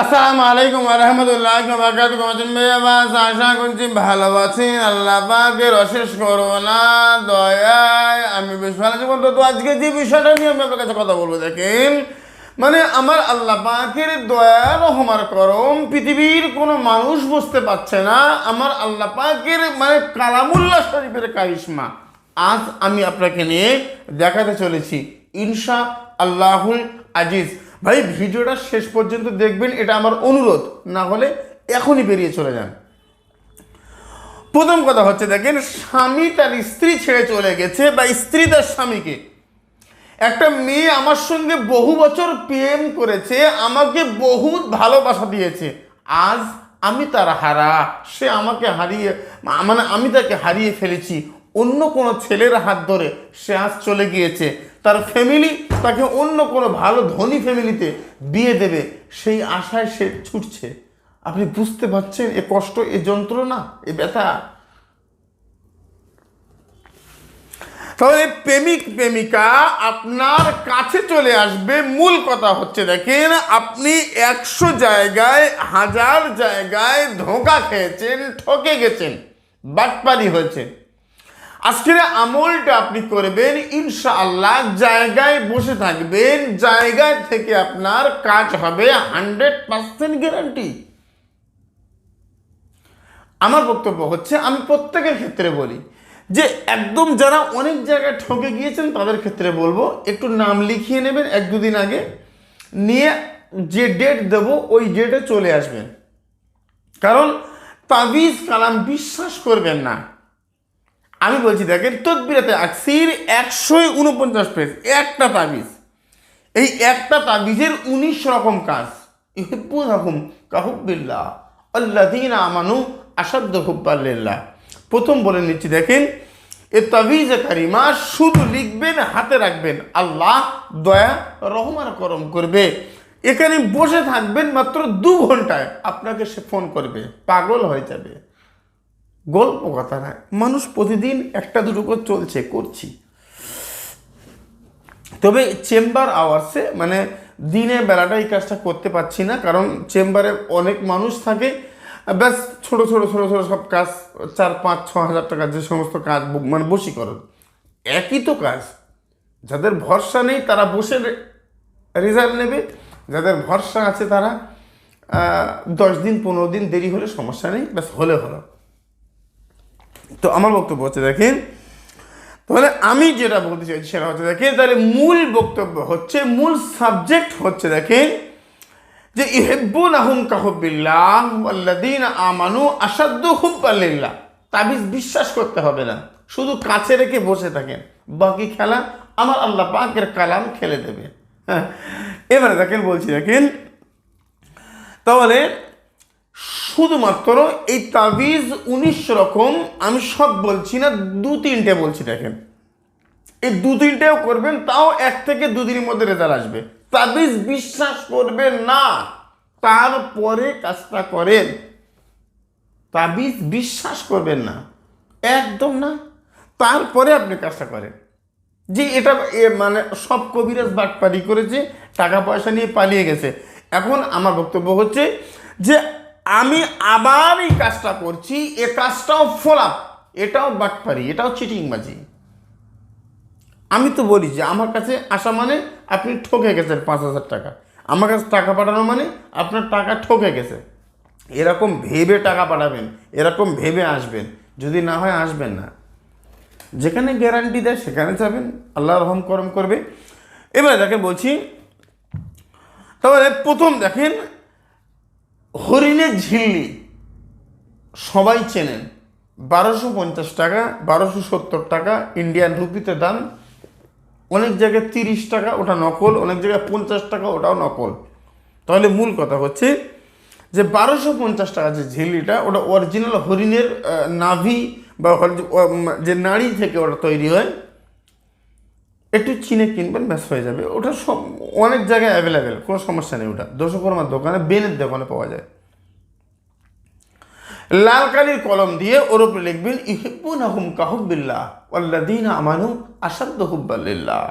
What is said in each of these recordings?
আসসালামু আলাইকুম রহমতুল্লাহ বারকাত কমাতুন বেবাস আশা করছি ভালো আছেন। আল্লাহ পাকের অশেষ করোনা দয়ায় আমি বেশ ভালো আছি। তো আজকে যে বিষয়টা নিয়ে আমি আপনার কাছে কথা বলব, দেখেন মানে আমার আল্লাহ পাকের দয়া রহমার করম, পৃথিবীর কোনো মানুষ বুঝতে পারছে না আমার আল্লাহ পাকের মানে কালামুল্লাহ শরীফের কারিশমা। আজ আমি আপনাকে নিয়ে দেখাতে চলেছি ইনশা আল্লাহুল আজিজ। ভাই, ভিডিওটা শেষ পর্যন্ত দেখবেন, এটা আমার অনুরোধ। না হলে এখনই বেরিয়ে চলে যান। প্রথম কথা হচ্ছে, দেখেন, স্বামী তার স্ত্রী ছেড়ে চলে গেছে বা স্ত্রী তার স্বামীকে। একটা মেয়ে আমার সঙ্গে বহু বছর প্রেম করেছে, আমাকে বহুত ভালোবাসা দিয়েছে। আজ আমি তার হারা, সে আমাকে হারিয়ে মানে আমি তাকে হারিয়ে ফেলেছি। অন্য কোনো ছেলের হাত ধরে সে আজ চলে গিয়েছে। তার ফ্যামিলি তাকে অন্য কোনো ভালো ধনী ফ্যামিলিতে বিয়ে দেবে। সেই আশায় সে ছুটছে। আপনি বুঝতে পারছেন এ কষ্ট, এ যন্ত্রণা, এ ব্যথা? তাহলে প্রেমিক, প্রেমিকা, আপনার কাছে চলে আসবে। মূল কথা হচ্ছে, দেখেন, আপনি একশো জায়গায়, হাজার জায়গায় ধোঁকা খেয়েছেন, ঠকে গেছেন, বাটপারি হয়েছে আজকের আমলটা আপনি করবেন, ইনশাআল্লাহ জায়গায় বসে থাকবেন, জায়গায় থেকে আপনার কাজ হবে হান্ড্রেড পার্সেন্ট গ্যারান্টি আমার বক্তব্য হচ্ছে, আমি প্রত্যেকের ক্ষেত্রে বলি যে একদম যারা অনেক জায়গায় ঠকে গিয়েছেন, তাদের ক্ষেত্রে বলব, একটু নাম লিখিয়ে নেবেন এক দুদিন আগে, নিয়ে যে ডেট দেবো, ওই ডেটে চলে আসবেন। কারণ তাবিজ, কালাম বিশ্বাস করবেন না। আমি বলছি দেখেন, তদবিরাতে আকসির একশো উনপঞ্চাশ পেজ, একটা তাবিজ। এই একটা তাবিজের উনিশ রকম কাজ। রকম কাহুবিল্লাহ আল্লাদিন আমানু আসাদ্দ হুব্বাল্লাহ প্রথম বলে নিচ্ছি, দেখেন, এ তাবিজ কারিমা শুধু লিখবেন, হাতে রাখবেন। আল্লাহ দয়া রহমান করম করবে। এখানে বসে থাকবেন মাত্র দু ঘন্টায়। আপনাকে সে ফোন করবে, পাগল হয়ে যাবে। গল্প কথা না। মানুষ প্রতিদিন একটা দুটো করে চলছে, করছি। তবে চেম্বার আওয়ার্সে মানে দিনে বেলাটা এই কাজটা করতে পারছি না, কারণ চেম্বারে অনেক মানুষ থাকে। ব্যাস, ছোট ছোট ছোট ছোট সব কাজ, চার, পাঁচ, ছ হাজার টাকার যে সমস্ত কাজ মানে বশীকরণ একই তো কাজ। যাদের ভরসা নেই, তারা বসে রেজাল্ট নেবে। যাদের ভরসা আছে তারা দশ দিন, পনেরো দিন দেরি হলে সমস্যা নেই, ব্যাস হলে হলো। তো আমার বক্তব্য হচ্ছে, দেখেন, তাহলে আমি যেটা বলতে চাইছি সেটা হচ্ছে, দেখেন, তাহলে মূল বক্তব্য হচ্ছে, মূল সাবজেক্ট হচ্ছে, দেখেন, যে ইহেব্বুন আহুম কাহবিল্লাহ আল্লাদিন আমানু আসাদ্দ হুব্বাল্লিল্লাহ তাবিজ বিশ্বাস করতে হবে না, শুধু কাছে রেখে বসে থাকেন, বাকি খেলা আমার আল্লাহ পাকের কালাম খেলে দেবে। হ্যাঁ এবারে দেখেন বলছি, দেখেন, তাহলে শুধুমাত্র এই তাবিজ উনিশ রকম, আমি সব বলছি না, দু তিনটে বলছি দেখেন। এই দু তিনটেও করবেন, তাও এক থেকে দুদিনের মধ্যে রেজাল্ট আসবে। তাবিজ বিশ্বাস করবেন না, তারপরে কাজটা করেন। তাবিজ বিশ্বাস করবেন না, একদম না। তারপরে আপনি কাজটা করেন। যে এটা মানে সব কবিরাজ বাটপারি করেছে, টাকা পয়সা নিয়ে পালিয়ে গেছে। এখন আমার বক্তব্য হচ্ছে যে আমি আবার এই কাজটা করছি, এ কাজটাও ফলাপ, এটাও বাটপারি, এটাও চিটিং চিটিংবাজি। আমি তো বলি যে, আমার কাছে আসা মানে আপনি ঠকে গেছেন পাঁচ হাজার টাকা। আমার কাছে টাকা পাঠানো মানে আপনার টাকা ঠকে গেছে। এরকম ভেবে টাকা পাঠাবেন, এরকম ভেবে আসবেন, যদি না হয় আসবেন না। যেখানে গ্যারান্টি দেয়, সেখানে যাবেন আল্লাহ রহম করম করবে। এবার দেখেন বলছি, তাহলে প্রথম দেখেন হরিণের ঝিল্লি, সবাই চেনেন। বারোশো পঞ্চাশ টাকা, বারোশো সত্তর টাকা ইন্ডিয়ান রুপিতে দাম। অনেক জায়গায় তিরিশ টাকা, ওটা নকল। অনেক জায়গায় পঞ্চাশ টাকা, ওটাও নকল। তাহলে মূল কথা হচ্ছে যে বারোশো পঞ্চাশ টাকা যে ঝিল্লিটা, ওটা অরিজিনাল হরিণের নাভি বা যে নাড়ি থেকে ওটা তৈরি হয়, একটু চিনে কিনবেন, ব্যাস হয়ে যাবে। ওটা সব অনেক জায়গায় অ্যাভেলেবেল কোনো সমস্যা নেই ওটা। দশকর্মার দোকানে, বেনের দোকানে পাওয়া যায়। লাল কালির কলম দিয়ে ওর উপরে লিখবেন ইহিব্বুন আহুম কাহুবিল্লাহ আল্লাদিন আমানু আসাদ্দ হুব্বাল্লিল্লাহ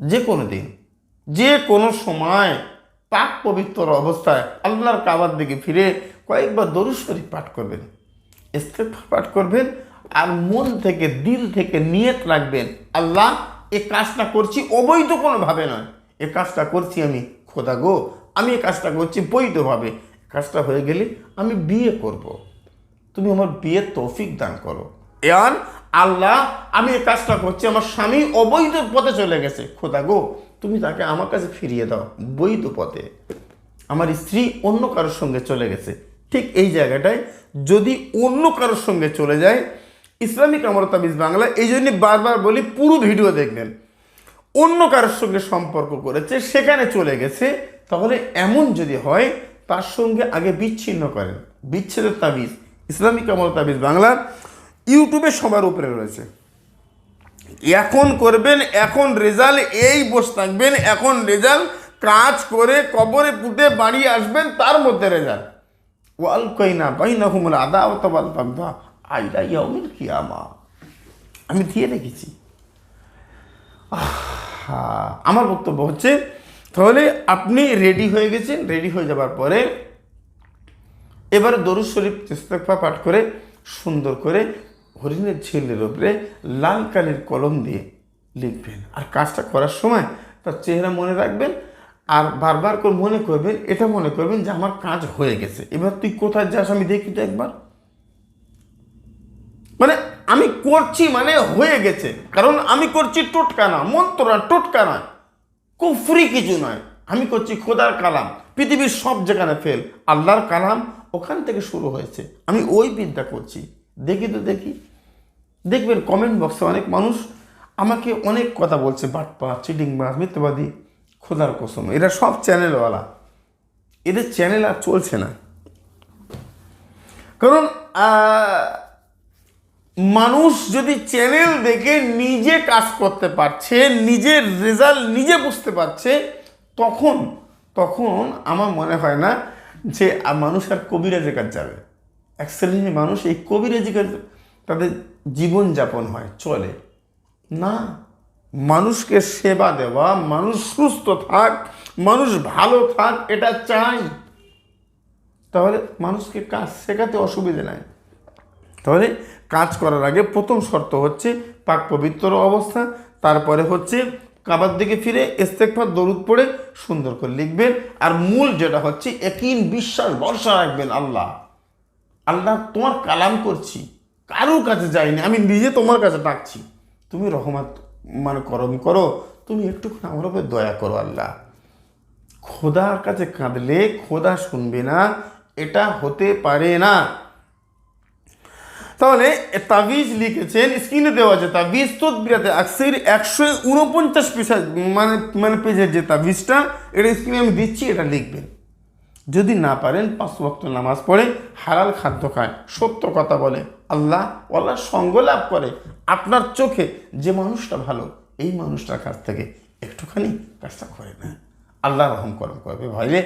যে কোনো দিন, যে কোনো সময় পাক পবিত্র অবস্থায় আল্লাহর কাবার দিকে ফিরে কয়েকবার দরুদ শরীফ পাঠ করবেন, ইস্তেগফার পাঠ করবেন আর মন থেকে, দিল থেকে নিয়ত রাখবেন, আল্লাহ, এ কাজটা করছি অবৈধ কোনোভাবে নয়। এ কাজটা করছি আমি খোদা গো, আমি এ কাজটা করছি বৈধভাবে। কাজটা হয়ে গেলে আমি বিয়ে করব। তুমি আমার বিয়ের তৌফিক দান করো। এয়ান আল্লাহ, আমি এই কাজটা করছি, আমার স্বামী অবৈধ পথে চলে গেছে। খোদা গো, তুমি তাকে আমার কাছে ফিরিয়ে দাও, বৈধ পথে। আমার স্ত্রী অন্য কারোর সঙ্গে চলে গেছে। ঠিক এই জায়গাটায় যদি অন্য কারোর সঙ্গে চলে যায়, ইসলামিক আমরতাবিজ বাংলা, এই জন্য বারবার বলি, পুরো ভিডিও দেখবেন। অন্য কারোর সঙ্গে সম্পর্ক করেছে, সেখানে চলে গেছে, তাহলে এমন যদি হয় তার সঙ্গে আগে বিচ্ছিন্ন করেন। বিচ্ছেদের তাবিজ, ইসলামিক আমল তাবিজ বাংলা ইউটিউবে সবার উপরে রয়েছে। এখন করবেন, এখন রেজাল্ট, এই বসে থাকবেন, এখন রেজাল্ট, কাজ করে কবরে পুঁতে বাড়ি আসবেন, তার মধ্যে রেজাল্ট। ওয়াল কইনা বাইনা হুমুল আদা অতবাল বাগদা আইরা ইয়াউমিল কিয়ামা। আমি দিয়ে রেখেছি আমার বক্তব্য হচ্ছে তাহলে আপনি রেডি হয়ে গেছেন রেডি হয়ে যাবার পরে এবারে দরুদ শরীফ ইস্তেগফার পাঠ করে সুন্দর করে হরিণের ছেলের উপরে লাল কালির কলম দিয়ে লিখবেন। আর কাজটা করার সময় তার চেহারা মনে রাখবেন আর বারবার করে মনে করবেন, এটা মনে করবেন যে আমার কাজ হয়ে গেছে। এবার তুই কোথায় যাস আমি দেখি তো একবার। মানে আমি করছি মানে হয়ে গেছে। কারণ আমি করছি টোটকা না মন্ত্র না টোটকা নয়। কুফরি কিছু নয়। আমি করছি খোদার কালাম। পৃথিবীর সব যেখানে ফেল আল্লাহর কালাম ওখান থেকে শুরু হয়েছে। আমি ওই বিদ্যা করছি। দেখি তো দেখি। দেখবেন কমেন্ট বক্সে অনেক মানুষ আমাকে অনেক কথা বলছে, বাটপা, চিটিংবাজ, মিথ্যাবাদী, খোদার কসম। এরা সব চ্যানেলওয়ালা এদের চ্যানেল আর চলছে না। কারণ মানুষ যদি চ্যানেল দেখে নিজে কাজ করতে পারছে, নিজের রেজাল্ট নিজে বুঝতে পারছে, তখন তখন আমার মনে হয় না যে মানুষ আর কবিরাজের কাজ যাবে এক শ্রেণির মানুষ এই কবিরাজি কাজ তাদের জীবনযাপন হয়, চলে। না, মানুষকে সেবা দেওয়া, মানুষ সুস্থ থাক, মানুষ ভালো থাক, এটা চাই। তাহলে মানুষকে কাজ শেখাতে অসুবিধে নাই। তাহলে কাজ করার আগে প্রথম শর্ত হচ্ছে পাক পবিত্র অবস্থা, তারপরে হচ্ছে কাবার দিকে ফিরে ইস্তেকফার দরুদ পড়ে সুন্দর করে লিখবেন। আর মূল যেটা হচ্ছে একিন বিশ্বাস, ভরসা রাখবেন আল্লাহ। আল্লাহ তোমার কালাম করছি, কারোর কাছে যাইনি, আমি নিজে তোমার কাছে ডাকছি। তুমি রহমত মানে করম করো, তুমি একটুখানি আমার উপরে দয়া করো আল্লাহ। খোদার কাছে কাঁদলে খোদা শুনবে না, এটা হতে পারে না। তাহলে তাবিজ লিখেছেন স্ক্রিনে দেওয়া আছে তাবিজ তদবিরাতে আকসের একশো উনপঞ্চাশ পেশা মানে মানে পেজের যে তাবিজটা এটা স্ক্রিনে আমি দিচ্ছি, এটা লিখবেন। যদি না পারেন, পাঁচ ওয়াক্ত নামাজ পড়ে হারাল খাদ্য খায়, সত্য কথা বলে, আল্লাহ আল্লাহ সঙ্গ লাভ করে, আপনার চোখে যে মানুষটা ভালো, এই মানুষটার কাছ থেকে একটুখানি কাজটা করে না আল্লাহ রহম করম করবে ভাইলে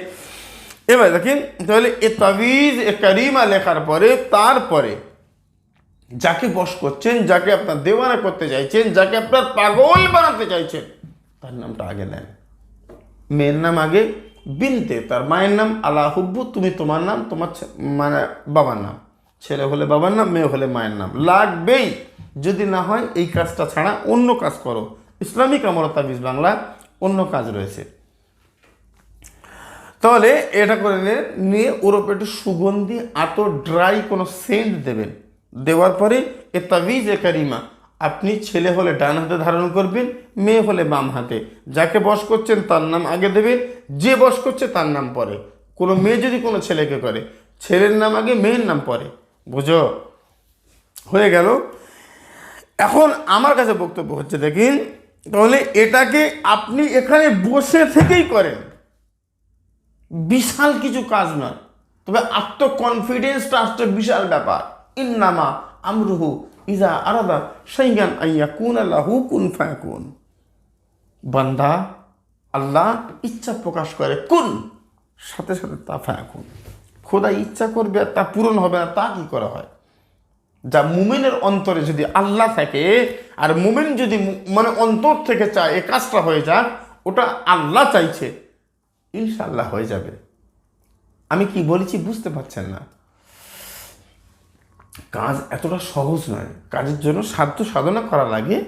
এবার দেখেন, তাহলে এ তাবিজ এ কারিমা লেখার পরে, তারপরে যাকে বশ করছেন, যাকে আপনার দেওয়ানা করতে চাইছেন, যাকে আপনার পাগল বানাতে চাইছেন, তার নামটা আগে নেন। মেয়ের নাম আগে বিনতে, তার মায়ের নাম আল্লাহ হুব্বু তুমি তোমার নাম, তোমার মানে বাবার নাম। ছেলে হলে বাবার নাম, মেয়ে হলে মায়ের নাম। লাগবেই। যদি না হয়, এই কাজটা ছাড়া অন্য কাজ করো। ইসলামিক আমরতাবিজ বাংলা, অন্য কাজ রয়েছে। তাহলে এটা করে নিয়ে ওর ওপর একটু সুগন্ধি এত ড্রাই কোনো সেন্ট দেবেন। দেওয়ার পরে এ তাবিজ এ কারিমা, আপনি ছেলে হলে ডান হাতে ধারণ করবেন, মেয়ে হলে বাম হাতে। যাকে বশ করছেন তার নাম আগে দেবেন, যে বশ করছে তার নাম পরে। কোনো মেয়ে যদি কোনো ছেলেকে করে, ছেলের নাম আগে মেয়ের নাম পরে। বুঝো? হয়ে গেল। এখন আমার কাছে বক্তব্য হচ্ছে, দেখেন, তাহলে এটাকে আপনি এখানে বসে থেকেই করেন। বিশাল কিছু কাজ নয়। তবে আত্মকনফিডেন্সটা আসছে বিশাল ব্যাপার। ইন্নামা আমরুহু ইজা আরাদা সাইগান আইয়া কুন আল্লাহু কুন ফায়াকুন। বান্দা আল্লাহ ইচ্ছা প্রকাশ করে কুন, সাথে সাথে তা ফায়াকুন। খোদা ইচ্ছা করবে আর তা পূরণ হবে না তা কি করা হয়? যা মুমিনের অন্তরে যদি আল্লাহ থাকে, আর মুমিন যদি মানে অন্তর থেকে চায় এ কাজটা হয়ে যাক, ওটা আল্লাহ চাইছে ইনশাল্লাহ হয়ে যাবে। আমি কি বলেছি বুঝতে পারছেন না? কাজ এতটা সহজ নয়। কাজের জন্য সাধ্য সাধনা করা লাগে।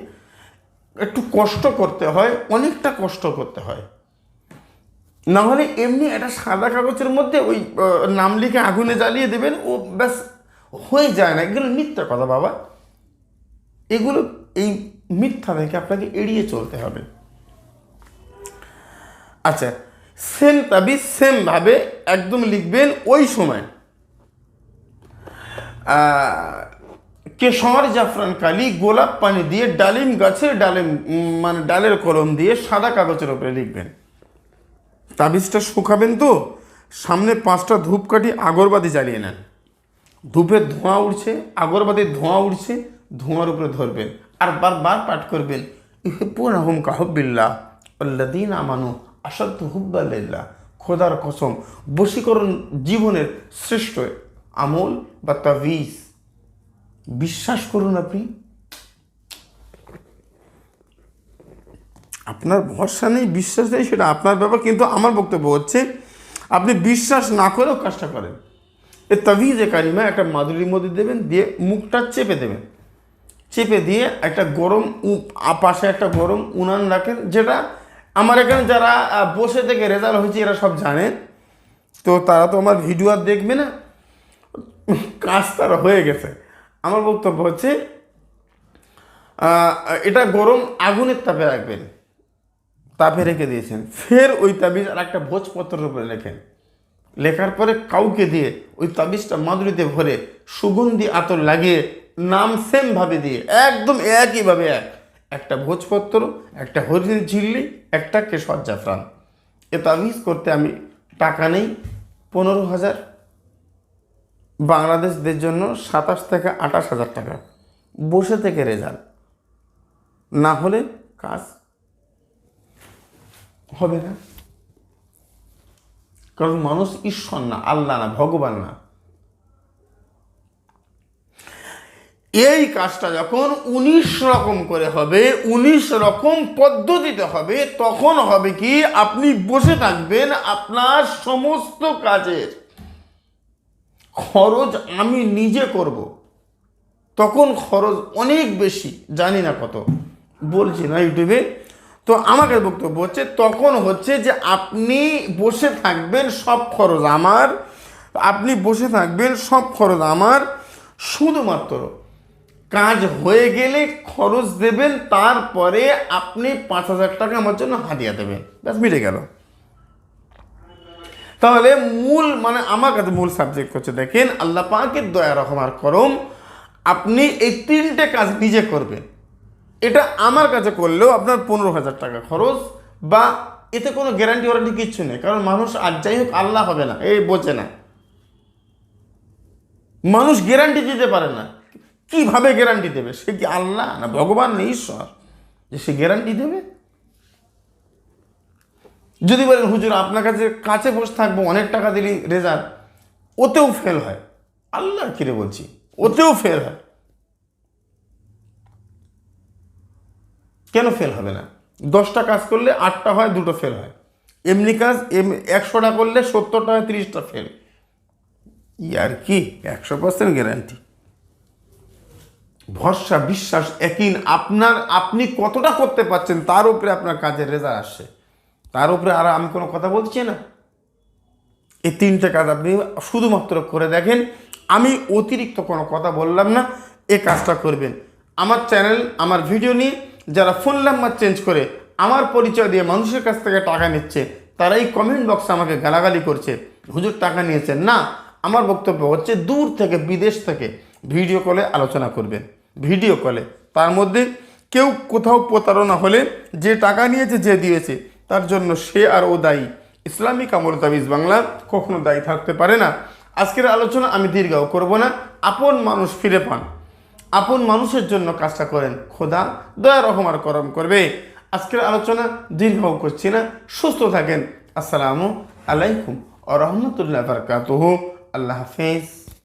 একটু কষ্ট করতে হয়, অনেকটা কষ্ট করতে হয়। না হলে এমনি একটা সাদা কাগজের মধ্যে ওই নাম লিখে আগুনে জ্বালিয়ে দেবেন, ও ব্যাস, হয়ে যায় না। এগুলো মিথ্যা কথা বাবা। এগুলো, এই মিথ্যা থেকে আপনাকে এড়িয়ে চলতে হবে। আচ্ছা সেম তাবিজ, সেমভাবে একদম লিখবেন ওই সময়। কেশর জাফরান কালি গোলাপ পানি দিয়ে ডালিম গাছের ডালিম মানে ডালের কলম দিয়ে সাদা কাগজের উপরে লিখবেন। তাবিজটা শুকাবেন তো, সামনে পাঁচটা ধূপকাঠি আগরবাতি জ্বালিয়ে নেন। ধূপের ধোঁয়া উঠছে আগরবাতির ধোঁয়া উঠছে ধোঁয়ার উপরে ধরবেন। আর বারবার পাঠ করবেন ইহিপুন আহম কাহবিল্লাহ আল্লাদিন আমানু আসাধ্য হুব্বাল্লাহ খোদার কসম, বশীকরণ জীবনের শ্রেষ্ঠ আমল বা তাবিজ। বিশ্বাস করুন আপনি। আপনার ভরসা নেই, বিশ্বাস নেই, সেটা আপনার ব্যাপার, কিন্তু আমার বক্তব্য হচ্ছে, আপনি বিশ্বাস না করেও কাজটা করেন। এ তাবিজে কারিমা একটা মাদুরির মধ্যে দেবেন, দিয়ে মুখটা চেপে দেবেন। চেপে দিয়ে একটা গরম পাশে একটা গরম উনান রাখেন, যেটা আমার এখানে যারা বসে থেকে রেজাল্ট হয়েছে, এরা সব জানেন। তো তারা তো আমার ভিডিও আর দেখবে না। কাজ তারা হয়ে গেছে। আমার বক্তব্য হচ্ছে এটা গরম আগুনের তাপে রাখবেন। তাপে রেখে দিয়েছেন। ফের ওই তাবিজ আর একটা ভোজপত্রের উপরে লেখেন। লেখার পরে কাউকে দিয়ে ওই তাবিজটা মাদুরিতে ভরে সুগন্ধি আতর লাগিয়ে নাম সেমভাবে দিয়ে, একদম একইভাবে এক। একটা ভোজপত্র, একটা হরিণ ঝিল্লি একটা কেশর জাফরান এ তাবিজ করতে আমি টাকা নেই, পনেরো হাজার। বাংলাদেশদের জন্য সাতাশ থেকে আঠাশ হাজার টাকা। বসে থেকে রেজাল্ট না হলে কাজ হবে না। কারণ মানুষ ঈশ্বর না, আল্লাহ না, ভগবান না। এই কাজটা যখন উনিশ রকম করে হবে, উনিশ রকম পদ্ধতিতে হবে, তখন হবে কি আপনি বসে থাকবেন আপনার সমস্ত কাজের। খরচ আমি নিজে করব। তখন খরচ অনেক বেশি, জানি না কত। বলছি না ইউটিউবে। তো আমাকে বক্তব্য হচ্ছে, তখন হচ্ছে যে আপনি বসে থাকবেন, সব খরচ আমার। আপনি বসে থাকবেন, সব খরচ আমার। শুধুমাত্র কাজ হয়ে গেলে খরচ দেবেন, তারপরে আপনি পাঁচ হাজার টাকা আমার জন্য হাদিয়া দেবেন। ব্যাস, মিটে গেল। তাহলে মূল মানে আমার কাছে মূল সাবজেক্ট হচ্ছে, দেখেন, আল্লাহ পাকের দয়া রহমার করম, আপনি এই তিনটে কাজ নিজে করবেন। এটা আমার কাছে করলেও আপনার পনেরো হাজার টাকা খরচ বা এতে কোনো গ্যারান্টি ওয়ারান্টি কিচ্ছু নেই। কারণ মানুষ আর যাই হোক, আল্লাহ হবে না, এই বোঝে না। মানুষ গ্যারান্টি দিতে পারে না। কীভাবে গ্যারান্টি দেবে? সে কি আল্লাহ না ভগবান না ঈশ্বর? যে সে গ্যারান্টি দেবে? যদি বলেন, হুজুর, আপনার কাছে কাছে বসে থাকব, অনেক টাকা দিলি রেজাল্ট ওতেও ফেল হয়। আল্লাহ কিরে বলছি? ওতেও ফেল হয়। কেন ফেল হবে না? দশটা কাজ করলে আটটা হয়, দুটো ফেল হয়। এমনি কাজ, এম, একশোটা করলে সত্তরটা হয়, তিরিশটা ফেল ইয়ার কি? একশো পার্সেন্ট গ্যারান্টি ভরসা, বিশ্বাস, একই আপনার, আপনি কতটা করতে পারছেন, তার উপরে আপনার কাজের রেজাল্ট আসছে। তার উপরে আর আমি কোনো কথা বলছি না। এই তিনটে কাজ আপনি শুধুমাত্র করে দেখেন। আমি অতিরিক্ত কোনো কথা বললাম না, এ কাজটা করবেন। আমার চ্যানেল, আমার ভিডিও নিয়ে যারা ফোন নাম্বার চেঞ্জ করে আমার পরিচয় দিয়ে মানুষের কাছ থেকে টাকা নিচ্ছে, তারাই কমেন্ট বক্সে আমাকে গালাগালি করছে। হুজুর, টাকা নিয়েছেন? না, আমার বক্তব্য হচ্ছে দূর থেকে, বিদেশ থেকে ভিডিও কলে আলোচনা করবেন। ভিডিও কলে। তার মধ্যে কেউ কোথাও প্রতারণা হলে যে টাকা নিয়েছে, যে দিয়েছে তার জন্য সে আর ও দায়ী। ইসলামিক আমল তাবিজ বাংলা কখনো দায়ী থাকতে পারে না। আজকের আলোচনা আমি দীর্ঘাও করব না। আপন মানুষ ফিরে পান। আপন মানুষের জন্য কাজটা করেন। খোদা দয়া রহমার করম করবে। আজকের আলোচনা দীর্ঘাও করছি না। সুস্থ থাকেন। আসসালামু আলাইকুম ও রহমতুল্লাহ বরকাতুহু। আল্লাহ হাফেজ।